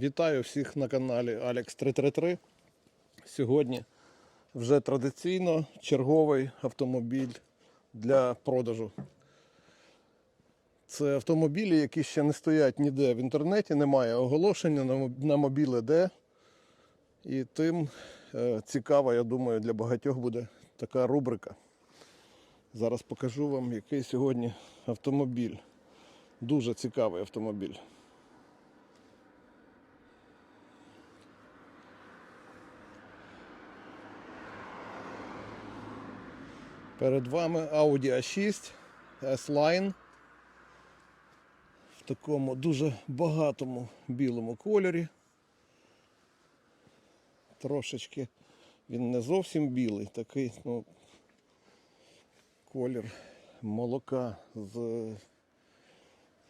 Вітаю всіх на каналі Alex 333. Сьогодні вже традиційно черговий автомобіль для продажу. Це автомобілі, які ще не стоять ніде в інтернеті, немає оголошення на моб- мобіле де. І тим е, цікава, я думаю, для багатьох буде така рубрика. Зараз покажу вам, який сьогодні автомобіль. Дуже цікавий автомобіль. Перед вами Audi A6 S-Line в такому дуже багатому білому кольорі. Трошечки він не зовсім білий, такий ну, колір молока з,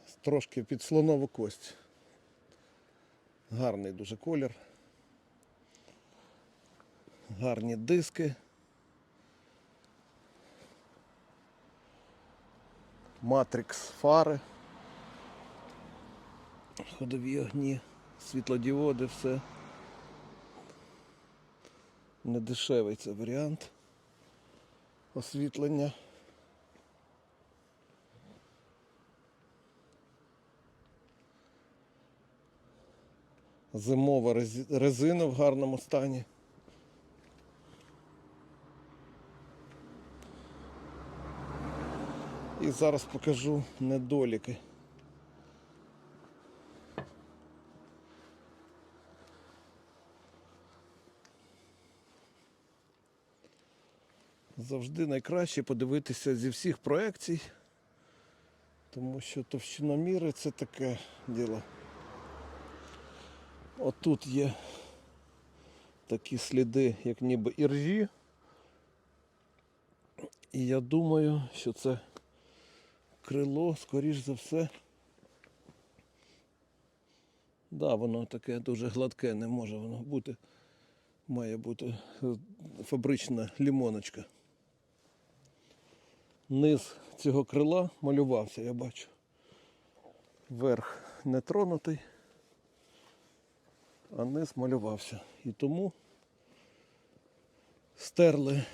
з трошки під слонову кость. Гарний дуже колір. Гарні диски. Матрикс фари. Ходові огні, світлодіоди, все. Недешевий це варіант освітлення. Зимова рези- резина в гарному стані. І зараз покажу недоліки. Завжди найкраще подивитися зі всіх проекцій, тому що товщиноміри це таке діло. Отут є такі сліди, як ніби іржі. І я думаю, що це крило, скоріш за все. Да, воно таке дуже гладке, не може воно бути. Має бути е, фабрична лімоночка. Низ цього крила малювався, я бачу. Верх не тронутий, а низ малювався. І тому стерли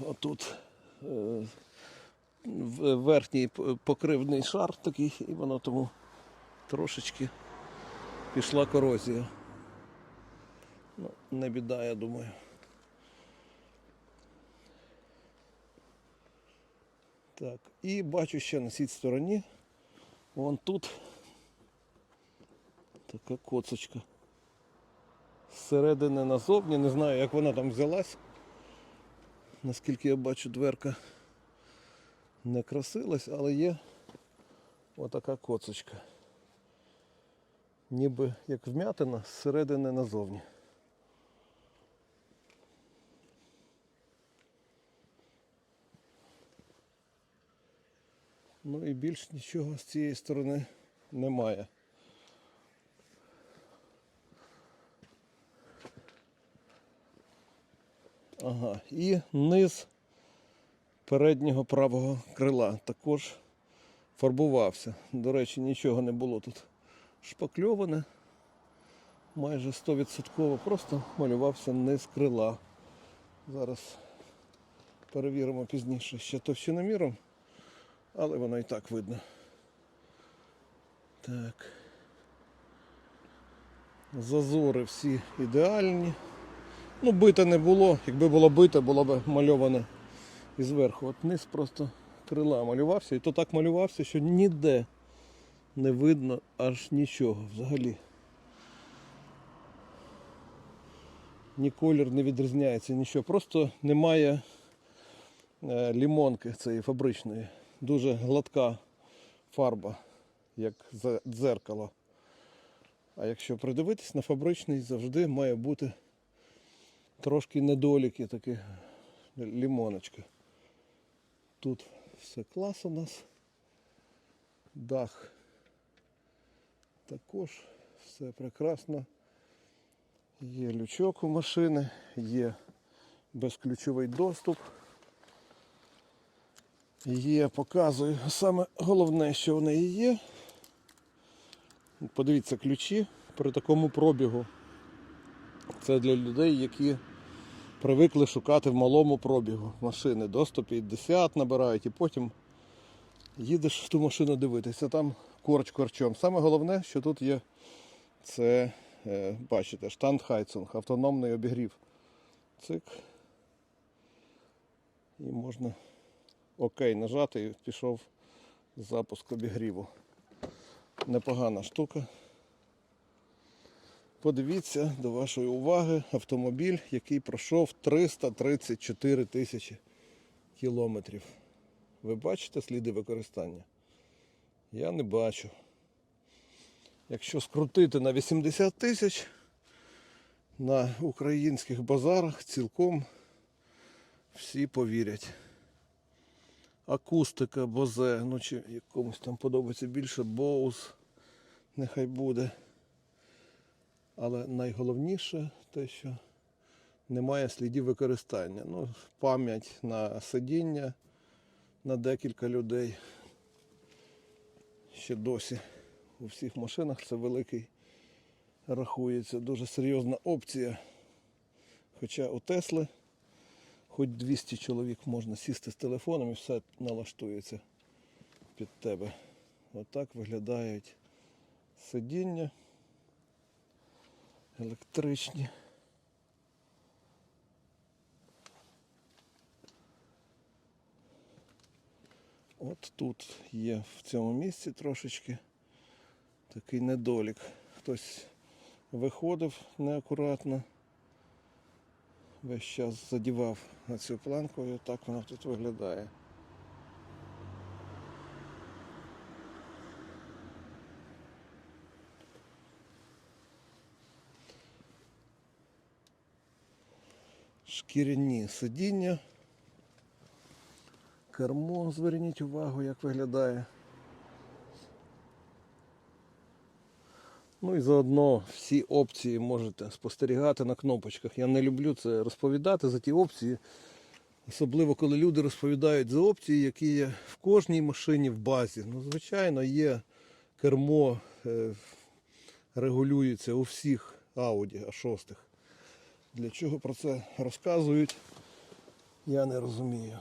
отут е, верхній покривний шар такий, і воно тому трошечки пішла корозія. Ну, не біда, я думаю. Так, і бачу ще на цій стороні. Вон тут така коцочка. Зсередини назовні, не знаю, як вона там взялась. Наскільки я бачу, дверка не красилась, але є отака коцочка. Ніби як вмятина зсередини назовні. Ну і більш нічого з цієї сторони немає. Ага, і низ переднього правого крила також фарбувався. До речі, нічого не було тут шпакльоване. Майже 100% просто малювався низ крила. Зараз перевіримо пізніше ще товщиноміром, але воно і так видно. Так. Зазори всі ідеальні. Ну, бите не було. Якби було бите, було б мальоване і зверху. От низ просто крила малювався. І то так малювався, що ніде не видно аж нічого взагалі. Ні колір не відрізняється, нічого. Просто немає е, лімонки цієї фабричної. Дуже гладка фарба, як дзеркало. А якщо придивитись на фабричний, завжди має бути трошки недоліки, такі лімоночка. Тут все клас у нас. Дах також все прекрасно. Є лючок у машини, є безключовий доступ. Є, показую, саме головне, що в неї є. Подивіться ключі, при такому пробігу. Це для людей, які привикли шукати в малому пробігу машини. До 150 набирають і потім їдеш в ту машину дивитися. Там корч корчом. Саме головне, що тут є, це, е, бачите, штандхайцинг, автономний обігрів. Цик. І можна окей нажати і пішов запуск обігріву. Непогана штука. Подивіться до вашої уваги автомобіль, який пройшов 334 тисячі кілометрів. Ви бачите сліди використання? Я не бачу. Якщо скрутити на 80 тисяч на українських базарах, цілком всі повірять. Акустика, бозе, ну чи якомусь там подобається більше, боус, нехай буде. Але найголовніше те, що немає слідів використання. Ну, пам'ять на сидіння на декілька людей. Ще досі у всіх машинах це великий рахується. Дуже серйозна опція. Хоча у Тесли хоч 200 чоловік можна сісти з телефоном і все налаштується під тебе. Отак виглядають сидіння електричні. От тут є в цьому місці трошечки такий недолік. Хтось виходив неакуратно, весь час задівав на цю планку і отак воно тут виглядає. Шкіряні сидіння. Кермо, зверніть увагу, як виглядає. Ну і заодно всі опції можете спостерігати на кнопочках. Я не люблю це розповідати за ті опції. Особливо коли люди розповідають за опції, які є в кожній машині в базі. Ну, звичайно, є кермо, е, регулюється у всіх Audi А6. Для чого про це розказують, я не розумію.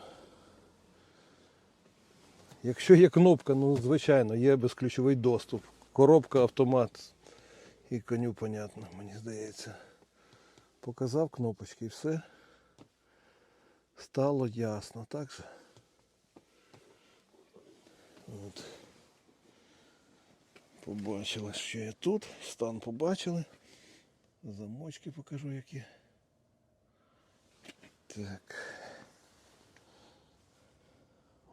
Якщо є кнопка, ну звичайно, є безключовий доступ. Коробка, автомат і коню, понятно, мені здається. Показав кнопочки і все стало ясно, так же? От. Побачили, що є тут. Стан побачили. Замочки покажу які. Так.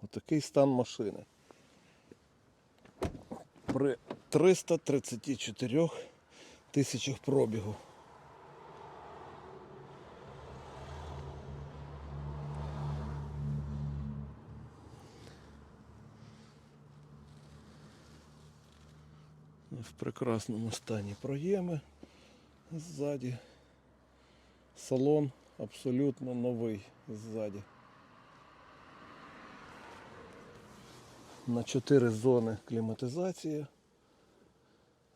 Отакий стан машини. При 334 тисячах пробігу. В прекрасному стані проєми ззаді. Салон абсолютно новий ззаді. На 4 зони кліматизація.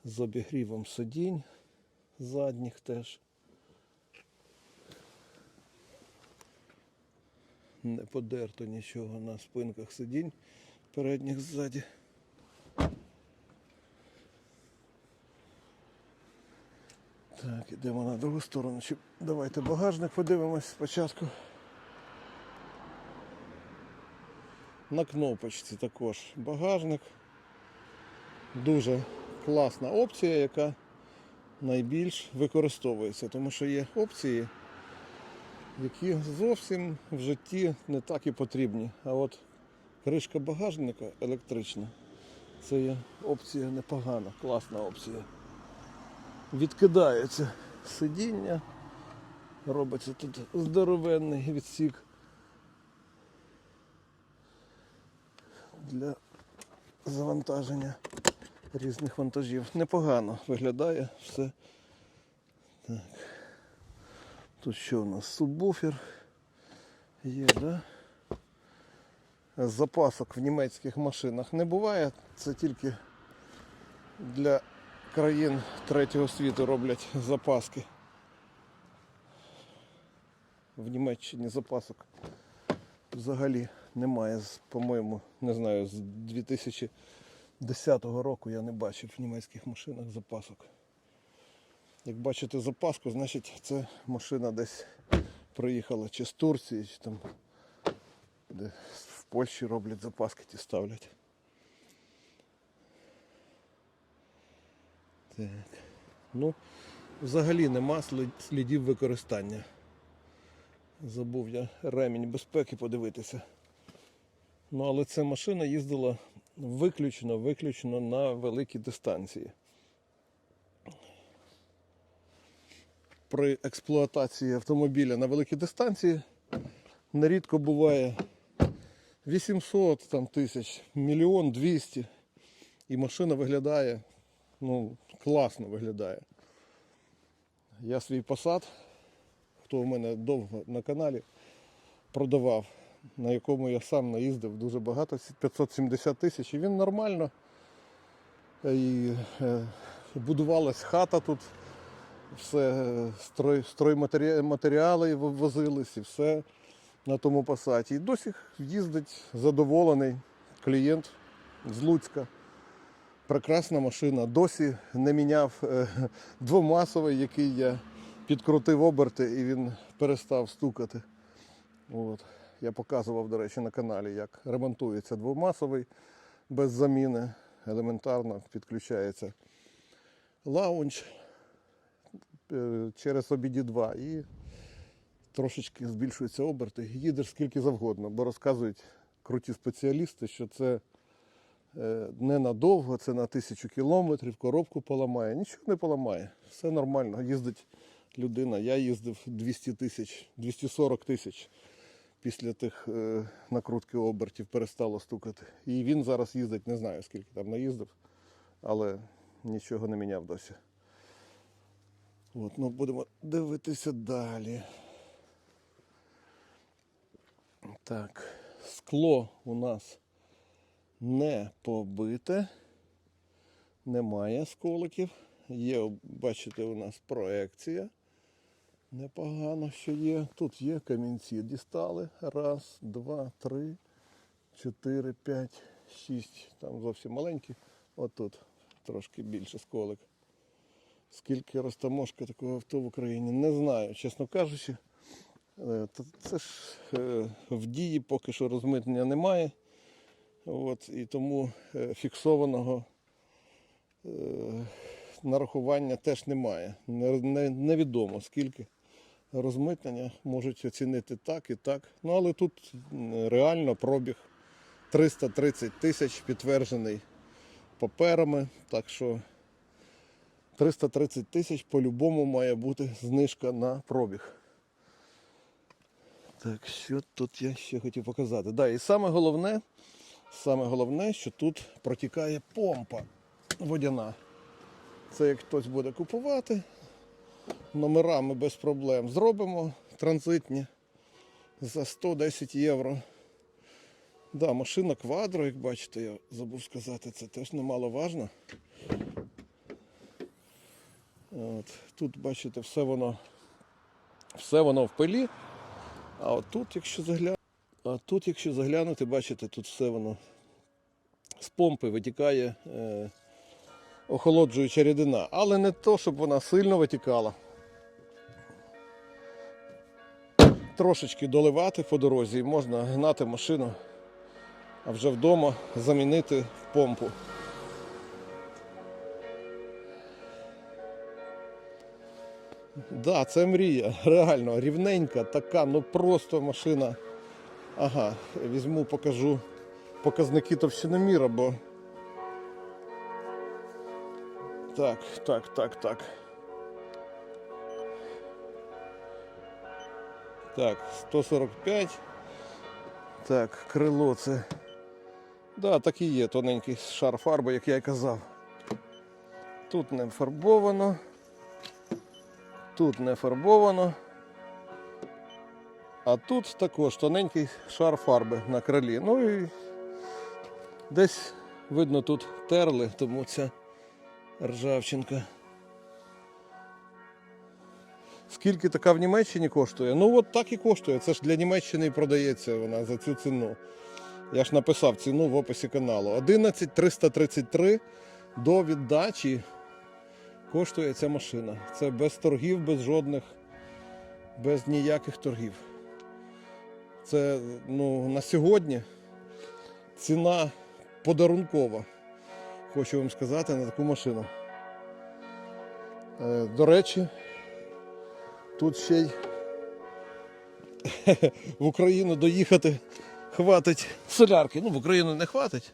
З обігрівом сидінь задніх теж. Не подерто нічого на спинках сидінь передніх ззаді. Так, ідемо на другу сторону. Чи- Давайте багажник подивимось спочатку. На кнопочці також багажник. Дуже класна опція, яка найбільш використовується, тому що є опції, які зовсім в житті не так і потрібні. А от кришка багажника електрична це є опція непогана, класна опція. Відкидається сидіння, робиться тут здоровенний відсік для завантаження різних вантажів. Непогано виглядає все. Так. Тут що у нас? Субвуфер є, да? Запасок в німецьких машинах не буває, це тільки для країн третього світу роблять запаски. В Німеччині запасок взагалі немає. По-моєму, не знаю, з 2010 року я не бачив в німецьких машинах запасок. Як бачите запаску, значить це машина десь приїхала чи з Турції, чи там де в Польщі роблять запаски, ті ставлять. Так. Ну, взагалі нема слідів використання. Забув я ремінь безпеки подивитися. Ну, але ця машина їздила виключно, виключно на великі дистанції. При експлуатації автомобіля на великій дистанції нерідко буває 800 там, тисяч, мільйон 200. І машина виглядає, ну, класно виглядає. Я свій Passat, хто у мене довго на каналі, продавав, на якому я сам наїздив дуже багато, 570 тисяч, і він нормально. І е, будувалась хата тут, все, е, строй, стройматеріали возились і все на тому пасаті. І досі їздить задоволений клієнт з Луцька. Прекрасна машина. Досі не міняв е, двомасовий, який я підкрутив оберти і він перестав стукати. От. Я показував, до речі, на каналі, як ремонтується двомасовий без заміни. Елементарно підключається лаунч е, через обіді 2 і трошечки збільшуються оберти. Їдеш скільки завгодно, бо розказують круті спеціалісти, що це е, не надовго, це на тисячу кілометрів, коробку поламає. Нічого не поламає. Все нормально. Їздить людина. Я їздив 200 тисяч, 240 тисяч після тих е, накрутки обертів перестало стукати. І він зараз їздить, не знаю скільки там наїздив, але нічого не міняв досі. От, ну, будемо дивитися далі. Так, скло у нас не побите, немає сколиків. Є, бачите, у нас проекція. Непогано, що є. Тут є камінці. Дістали. Раз, два, три, чотири, п'ять, шість. Там зовсім маленькі. Отут трошки більше сколик. Скільки розтаможка такого авто в Україні? Не знаю, чесно кажучи. Е, Це ж е, в дії поки що розмитнення немає. От, і тому е, фіксованого е, нарахування теж немає. Не, не, невідомо скільки розмитнення можуть оцінити так і так. Ну але тут реально пробіг 330 тисяч підтверджений паперами. Так що 330 тисяч по-любому має бути знижка на пробіг. Так, що тут я ще хотів показати? Да, і саме головне, саме головне, що тут протікає помпа водяна. Це як хтось буде купувати, номерами без проблем зробимо транзитні за 110 євро. Да, машина квадро, як бачите, я забув сказати, це теж немаловажно. От, тут, бачите, все воно, все воно в пилі. А от тут, якщо заглянути, а тут, якщо заглянути, бачите, тут все воно з помпи витікає е, охолоджуюча рідина. Але не то, щоб вона сильно витікала. Трошечки доливати по дорозі і можна гнати машину, а вже вдома замінити в помпу. Да, це мрія. Реально, рівненька, така, ну просто машина. Ага, візьму, покажу показники товщиноміра, бо. Так, так, так, так. Так, 145. Так, крило це. Да, так і є тоненький шар фарби, як я і казав. Тут не фарбовано. Тут не фарбовано. А тут також тоненький шар фарби на крилі. Ну і десь видно тут терли, тому ця Ржавчинка. Скільки така в Німеччині коштує? Ну от так і коштує. Це ж для Німеччини і продається вона за цю ціну. Я ж написав ціну в описі каналу. 11 333 до віддачі коштує ця машина. Це без торгів, без жодних, без ніяких торгів. Це ну, на сьогодні ціна подарункова. Хочу вам сказати на таку машину. Е, До речі, тут ще й в Україну доїхати хватить солярки. Ну, в Україну не хватить,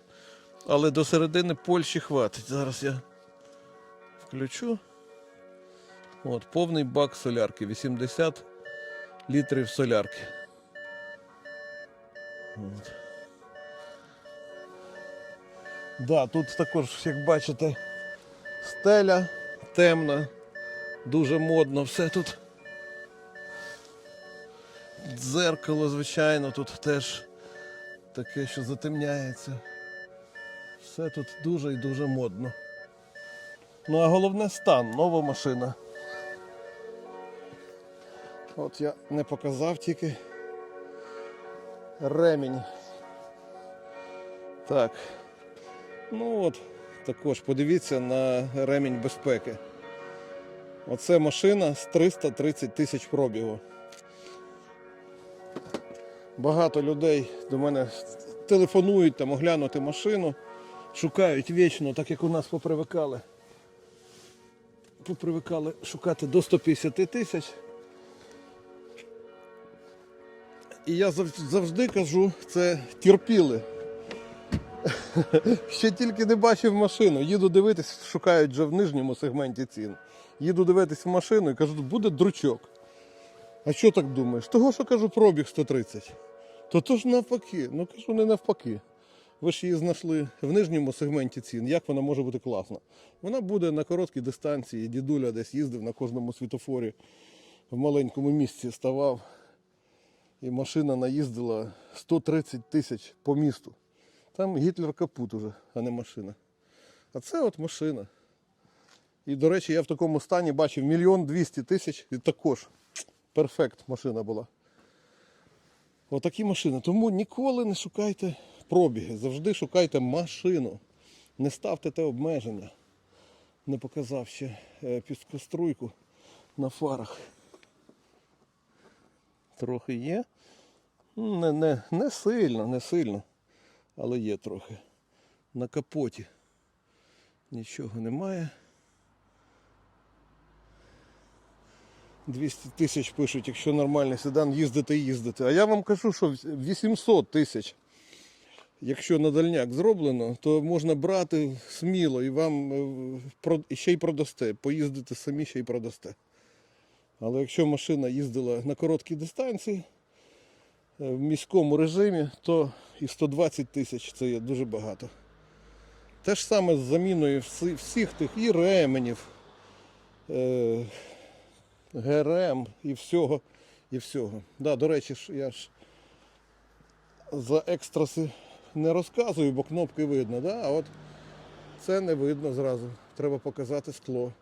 але до середини Польщі хватить. Зараз я включу. От, повний бак солярки, 80 літрів солярки. От. Да, тут також, як бачите, стеля темна, дуже модно, все тут. Дзеркало, звичайно, тут теж таке, що затемняється. Все тут дуже і дуже модно. Ну а головне стан, нова машина. От я не показав тільки ремінь. Так. Ну от, також подивіться на ремінь безпеки. Оце машина з 330 тисяч пробігу. Багато людей до мене телефонують там оглянути машину, шукають вічно, так як у нас попривикали. Попривикали шукати до 150 тисяч. І я завжди кажу, це терпіли. Ще тільки не бачив машину. Їду дивитись, шукають вже в нижньому сегменті цін. Їду дивитись в машину і кажу, буде дручок. А що так думаєш? Того, що кажу, пробіг 130. То то ж навпаки. Ну кажу, не навпаки. Ви ж її знайшли в нижньому сегменті цін. Як вона може бути класна? Вона буде на короткій дистанції. Дідуля десь їздив на кожному світофорі в маленькому місці ставав. І машина наїздила 130 тисяч по місту. Там Гітлер капут уже, а не машина. А це от машина. І, до речі, я в такому стані бачив мільйон двісті тисяч і також перфект машина була. Отакі машини. Тому ніколи не шукайте пробіги, завжди шукайте машину. Не ставте те обмеження. Не показав ще е, піскоструйку на фарах. Трохи є. Не, не, не сильно, не сильно, але є трохи. На капоті нічого немає. 200 тисяч пишуть, якщо нормальний седан, їздити їздити. А я вам кажу, що 800 тисяч. Якщо на дальняк зроблено, то можна брати сміло і вам е, ще й продасте. Поїздити самі ще й продасте. Але якщо машина їздила на короткій дистанції в міському режимі, то і 120 тисяч це є дуже багато. Те ж саме з заміною всіх тих і ременів, е, ГРМ і всього. І всього. Да, до речі, я ж за екстраси не розказую, бо кнопки видно, да? а от це не видно зразу. Треба показати скло.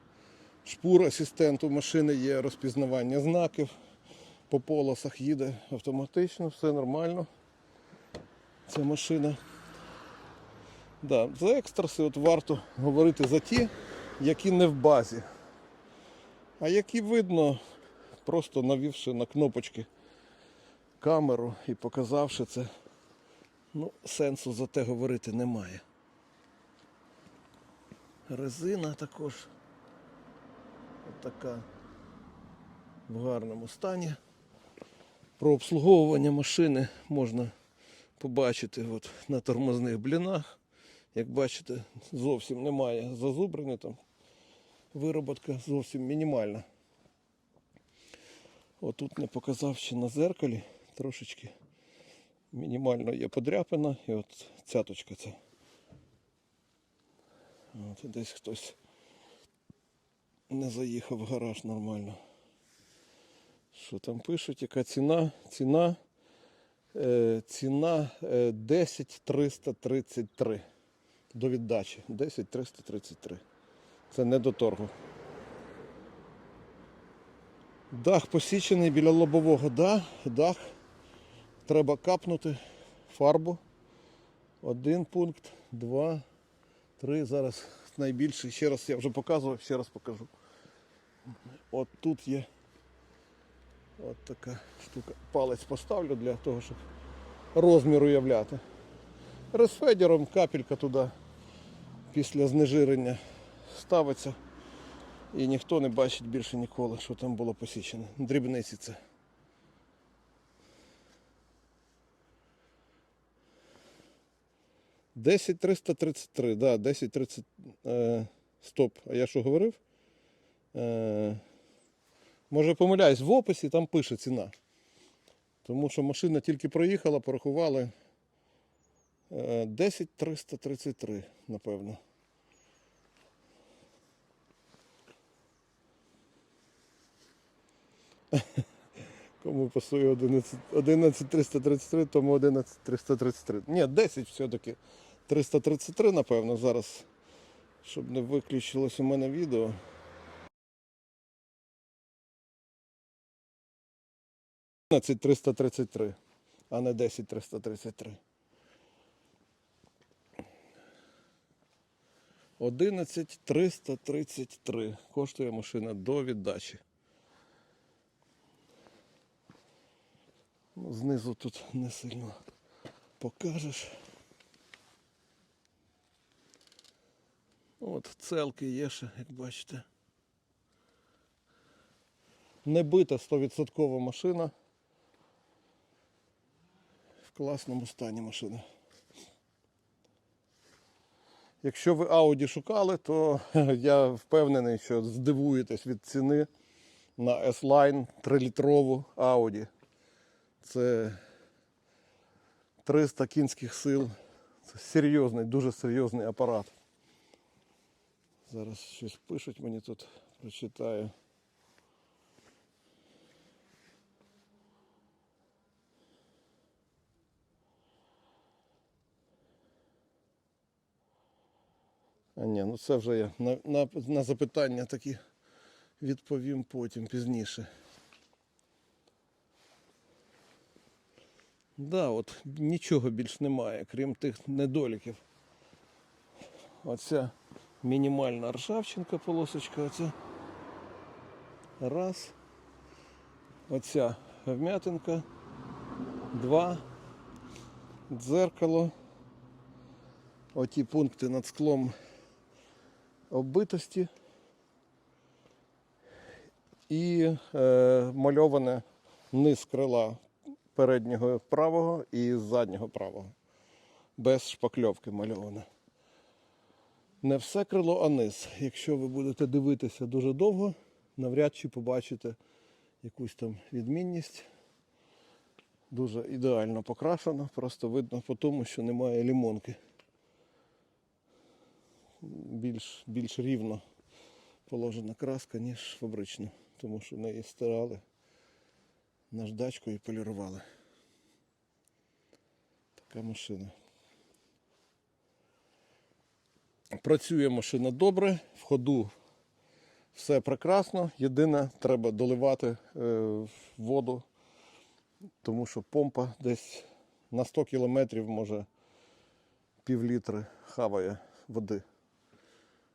Шпур асистенту машини є розпізнавання знаків. По полосах їде автоматично, все нормально. Ця машина. Да, за екстраси от варто говорити за ті, які не в базі. А які видно, просто навівши на кнопочки камеру і показавши це, ну, сенсу за те говорити немає. Резина також така в гарному стані. Про обслуговування машини можна побачити от на тормозних блінах. Як бачите, зовсім немає зазубрення там. Вироботка зовсім мінімальна. Отут не показав ще на зеркалі трошечки мінімально є подряпина і от цяточка ця. От десь хтось не заїхав в гараж нормально. Що там пишуть? Яка ціна? Ціна, е, ціна е, 10 333 до віддачі. 10 333. Це не до торгу. Дах посічений біля лобового. Да, дах. Треба капнути фарбу. Один пункт, два, три. Зараз найбільший. Ще раз я вже показував, ще раз покажу. От тут є от така штука. Палець поставлю для того, щоб розмір уявляти. Розфедером капелька туди після знежирення ставиться. І ніхто не бачить більше ніколи, що там було посічено. Дрібниці це. Десять триста тридцять три, да, 10 30. Е, стоп. А я що говорив? Е, може помиляюсь, в описі там пише ціна. Тому що машина тільки проїхала, порахували. Е, 10 333, напевно. Кому пасує 11, 11 333, тому 11 333. Ні, 10 все-таки. 333, напевно, зараз. Щоб не виключилось у мене відео. Одинадцять 333, а не 10 333. 11 333 коштує машина до віддачі. Ну, знизу тут не сильно покажеш. От целки є ще, як бачите. Не бита 100% машина. Класному стані машина. Якщо ви Audi шукали, то я впевнений, що здивуєтесь від ціни на S-Line 3-літрову Audi. Це 300 кінських сил. Це серйозний, дуже серйозний апарат. Зараз щось пишуть мені тут, прочитаю. А ні, ну це вже я на, на, на запитання такі відповім потім, пізніше. Да, от нічого більш немає, крім тих недоліків. Оця мінімальна ржавчинка полосочка, оця. Раз. Оця вм'ятинка. Два. Дзеркало. Оті пункти над склом оббитості. І е, мальоване низ крила переднього правого і заднього правого. Без шпакльовки мальоване. Не все крило, а низ. Якщо ви будете дивитися дуже довго, навряд чи побачите якусь там відмінність. Дуже ідеально покрашено, просто видно по тому, що немає лімонки. Більш, більш рівно положена краска, ніж фабрична, тому що неї стирали наждачкою і полірували. Така машина. Працює машина добре, в ходу все прекрасно. Єдине, треба доливати е, воду, тому що помпа десь на 100 кілометрів може пів літри хаває води,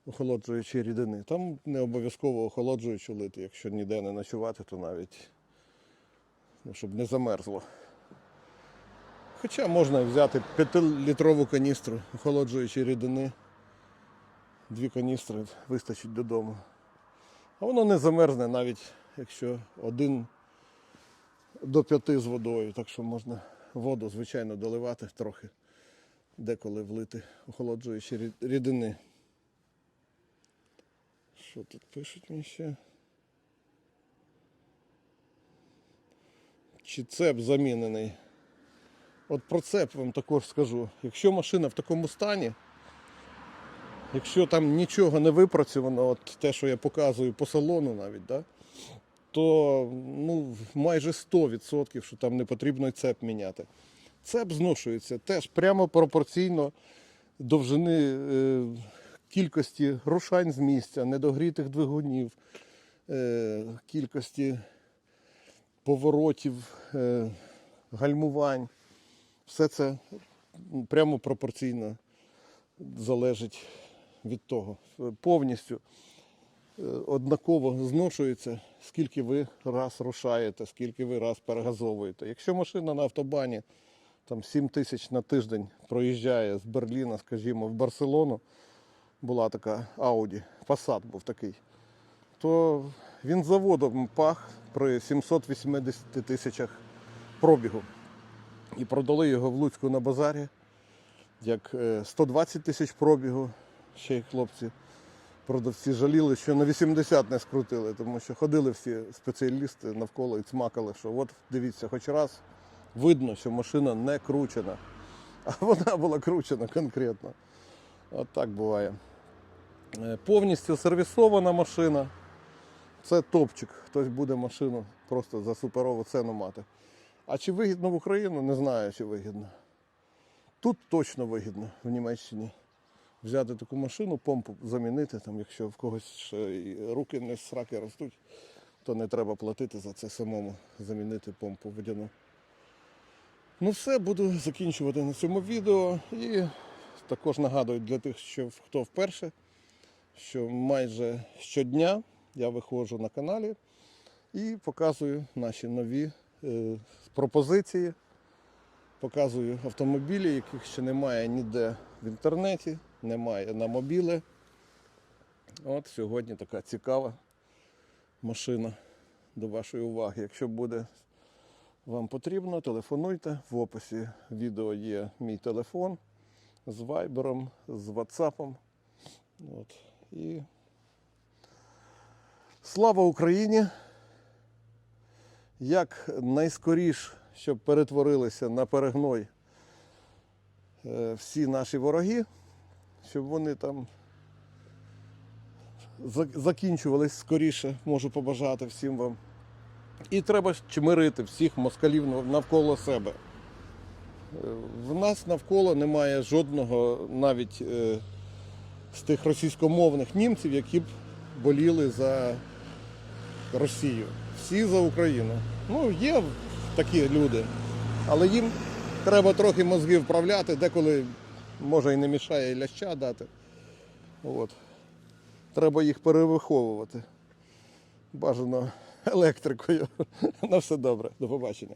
охолоджуючи рідини. Там не обов'язково охолоджуючи лити, якщо ніде не ночувати, то навіть ну, щоб не замерзло. Хоча можна взяти 5-літрову каністру, охолоджуючи рідини. Дві каністри вистачить додому. А воно не замерзне навіть якщо один до п'яти з водою. Так що можна воду, звичайно, доливати трохи, деколи влити, охолоджуючи рі- рідини. Що тут пишуть мені ще? Чи цеп замінений? От про цеп вам також скажу. Якщо машина в такому стані, якщо там нічого не випрацьовано, от те, що я показую по салону навіть, да, то ну, майже 100%, що там не потрібно цеп міняти. Цеп зношується теж прямо пропорційно довжини е, кількості рушань з місця, недогрітих двигунів, е, кількості поворотів, е, гальмувань. Все це прямо пропорційно залежить від того. Повністю е, однаково зношується, скільки ви раз рушаєте, скільки ви раз перегазовуєте. Якщо машина на автобані там 7 тисяч на тиждень проїжджає з Берліна, скажімо, в Барселону, була така Audi, Passat був такий, то він заводом пах при 780 тисячах пробігу. І продали його в Луцьку на базарі як е, 120 тисяч пробігу. Ще й хлопці продавці жаліли, що на 80 не скрутили, тому що ходили всі спеціалісти навколо і цмакали, що от дивіться, хоч раз видно, що машина не кручена. А вона була кручена конкретно. От так буває. Е, Повністю сервісована машина. Це топчик. Хтось буде машину просто за суперову ціну мати. А чи вигідно в Україну? Не знаю, чи вигідно. Тут точно вигідно в Німеччині взяти таку машину, помпу замінити, там, якщо в когось руки не сраки ростуть, то не треба платити за це самому, замінити помпу водяну. Ну все, буду закінчувати на цьому відео. І також нагадую для тих, що хто вперше, що майже щодня я виходжу на каналі і показую наші нові е, пропозиції. Показую автомобілі, яких ще немає ніде в інтернеті, немає на мобіле. От сьогодні така цікава машина до вашої уваги. Якщо буде вам потрібно, телефонуйте. В описі відео є мій телефон з вайбером, з ватсапом. От. І слава Україні! Як найскоріш, щоб перетворилися на перегной е, всі наші вороги, щоб вони там закінчувались скоріше, можу побажати всім вам. І треба чмирити всіх москалів навколо себе. В нас навколо немає жодного навіть е, з тих російськомовних німців, які б боліли за Росію. Всі за Україну. Ну, є такі люди, але їм треба трохи мозги вправляти, деколи може і не мішає і ляща дати. От. Треба їх перевиховувати. Бажано електрикою. На все добре. До побачення.